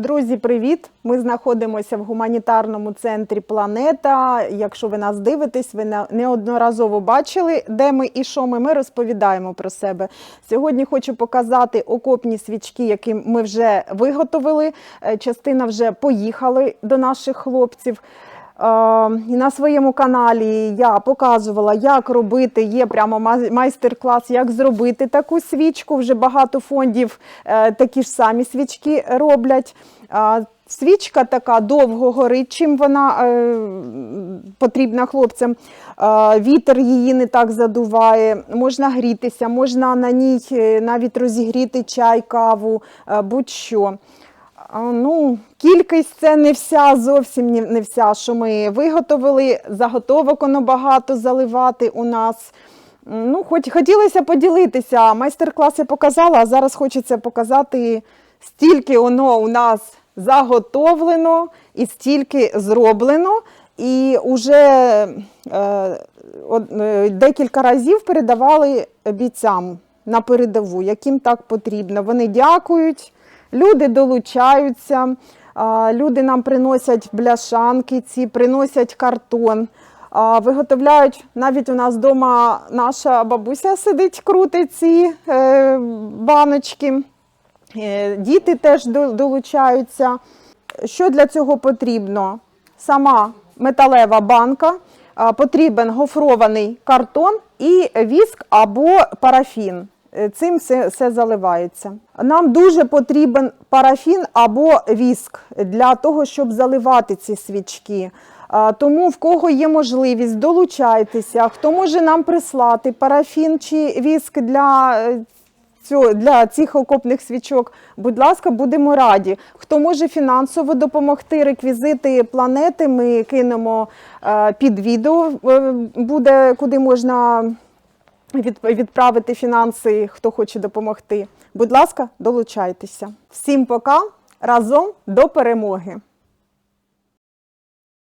Друзі, привіт! Ми знаходимося в гуманітарному центрі Планета. Якщо ви нас дивитесь, ви неодноразово бачили, де ми і що ми. Ми розповідаємо про себе. Сьогодні хочу показати окопні свічки, які ми вже виготовили. Е, Частина вже поїхали до наших хлопців. Е, і На своєму каналі я показувала, як робити. Є прямо майстер-клас, як зробити таку свічку. Вже багато фондів е, такі ж самі свічки роблять. Свічка така довго горить, чим вона е, потрібна хлопцям. Е, вітер її не так задуває, можна грітися, можна на ній е, навіть розігріти чай, каву, е, будь-що. Ну, кількість це не вся, зовсім не- не вся, що ми виготовили. Заготовок воно багато заливати у нас. Ну, хоч хотілося поділитися. Майстер-клас я показала, а зараз хочеться показати, стільки воно у нас заготовлено і стільки зроблено. І вже е, е, декілька разів передавали бійцям на передову, яким так потрібно. Вони дякують, люди долучаються, люди нам приносять бляшанки, ці приносять картон. Виготовляють навіть у нас вдома наша бабуся сидить, крутить ці е, баночки. Е, Діти теж долучаються. Що для цього потрібно? Сама металева банка, потрібен гофрований картон і віск або парафін. Е, Цим все, все заливається. Нам дуже потрібен парафін або віск для того, щоб заливати ці свічки. Тому в кого є можливість, долучайтеся. Хто може нам прислати парафін чи віск для е, цього, для цих окопних свічок, будь ласка, будемо раді. Хто може фінансово допомогти, реквізити планети ми кинемо е, під відео, е, буде куди можна відправити фінанси, хто хоче допомогти. Будь ласка, долучайтеся. Всім пока, разом до перемоги!